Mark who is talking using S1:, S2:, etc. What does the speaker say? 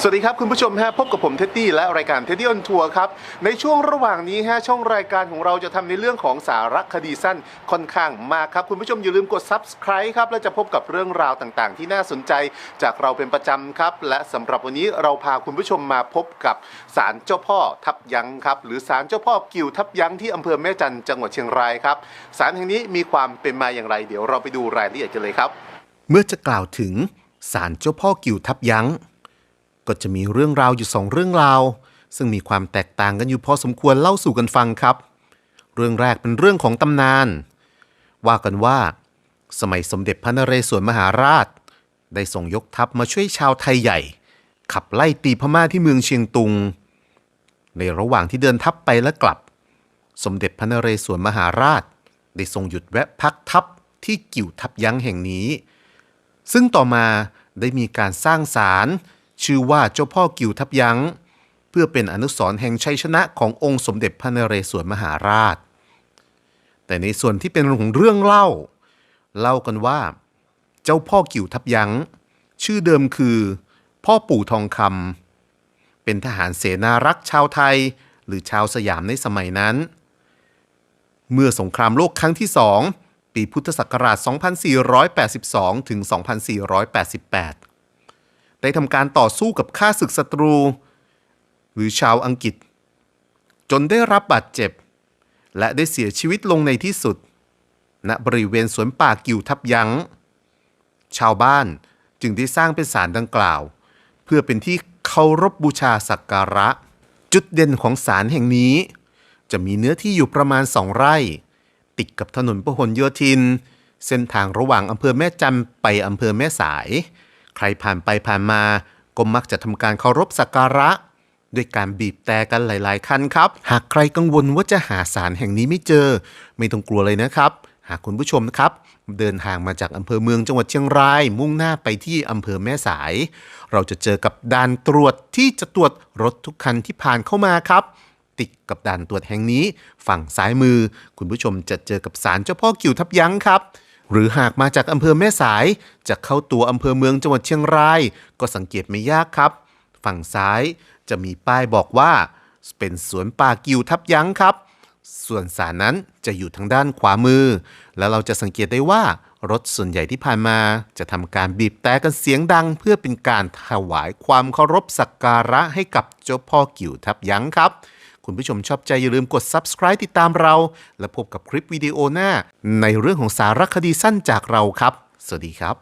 S1: สวัสดีครับคุณผู้ชมฮะพบกับผมเท็ดดี้และรายการเท็ดดี้ออนทัวร์ครับในช่วงระหว่างนี้ฮะช่องรายการของเราจะทำในเรื่องของสารคดีสั้นค่อนข้างมากครับคุณผู้ชมอย่าลืมกด subscribe ครับและจะพบกับเรื่องราวต่างๆ ที่น่าสนใจจากเราเป็นประจำครับ และสำหรับวันนี้เราพาคุณผู้ชมมาพบกับศาลเจ้าพ่อทับยั้งครับหรือศาลเจ้าพ่อกิวทับยั้งที่อำเภอแม่จันจังหวัดเชียงรายครับศาลแห่งนี้มีความเป็นมาอย่างไร เดี๋ยวเราไปดูรายละเอียดกันเลยครับ เมื่อจะกล่าวถึงศาลเจ้าพ่อกิวทับยั้ง ก็จะมีเรื่องราวอยู่สองเรื่องราว ซึ่งมีความแตกต่างกันอยู่พอสมควรเล่าสู่กันฟังครับ เรื่องแรกเป็นเรื่องของตำนาน ว่ากันว่า สมัยสมเด็จพระนเรศวรมหาราช ได้ส่งยกทัพมาช่วยชาวไทยใหญ่ ขับไล่ตีพม่าที่เมืองเชียงตุง ในระหว่างที่เดินทัพไปและกลับ สมเด็จพระนเรศวรมหาราช ได้ทรงหยุดแวะพักทัพที่กิ่วทับยั้งแห่งนี้ ซึ่งต่อมาได้มีการสร้างศาล ชื่อว่าเจ้าพ่อกิวทับยั้ง เพื่อเป็นอนุสรณ์แห่งชัยชนะขององค์สมเด็จพระนเรศวรมหาราช แต่ในส่วนที่เป็นของเรื่องเล่า เล่ากันว่า เจ้าพ่อกิวทับยั้ง ชื่อเดิมคือ พ่อปู่ทองคำเป็นทหารเสนารักษ์ชาวไทย หรือชาวสยามในสมัยนั้น เมื่อสงครามโลกครั้งที่สองปีพุทธศักราช 2482 ถึง 2488 ได้ทำการต่อสู้กับข้าศึกศัตรู หรือชาวอังกฤษ จนได้รับบาดเจ็บ และได้เสียชีวิตลงในที่สุด ณบริเวณสวนป่ากิวทับยัง้ง ชาวบ้านจึงได้สร้างเป็นศาลดังกล่าว เพื่อเป็นที่เคารพบบูชาสักการะ จุดเด่นของศาลแห่งนี้ จะมีเนื้อที่อยู่ประมาณสองไร่ ติดกับถนนพหลโยธิน เส้นทางระหว่างอำเภอแม่จันไปอำเภอแม่สาย ใครผ่านไปผ่านมาก็มักจะทำการเคารพสักการะ ด้วยการบีบแต่กันหลายๆ คันครับ หากใครกังวลว่าจะหาสารแห่งนี้ไม่เจอ ไม่ต้องกลัวเลยนะครับ หากคุณผู้ชมนะครับ เดินทางมาจากอำเภอเมืองจังหวัดเชียงราย มุ่งหน้าไปที่อำเภอแม่สาย เราจะเจอกับด่านตรวจที่จะตรวจรถทุกคันที่ผ่านเข้ามาครับติดกับด่านตรวจแห่งนี้ ฝั่งซ้ายมือ คุณผู้ชมจะเจอกับศาลเจ้าพ่อกิ่วทับยั้งครับ หรือหากมาจากอำเภอแม่สายจะเข้าตัวอำเภอเมืองจังหวัดเชียงราย ก็สังเกตไม่ยากครับ ฝั่งซ้ายจะมีป้ายบอกว่า เป็นสวนป่ากิวทับยั้งครับ ส่วนศาลนั้นจะอยู่ทางด้านขวามือ แล้วเราจะสังเกตได้ว่ารถส่วนใหญ่ที่ผ่านมาจะทำการบีบแต่กันเสียงดัง เพื่อเป็นการถวายความเคารพสักการะให้กับเจ้าพ่อกิวทับยั้งครับ คุณผู้ชมชอบใจอย่าลืมกด subscribe ติดตามเรา และพบกับคลิปวิดีโอหน้า ในเรื่องของสารคดีสั้นจากเราครับ สวัสดีครับ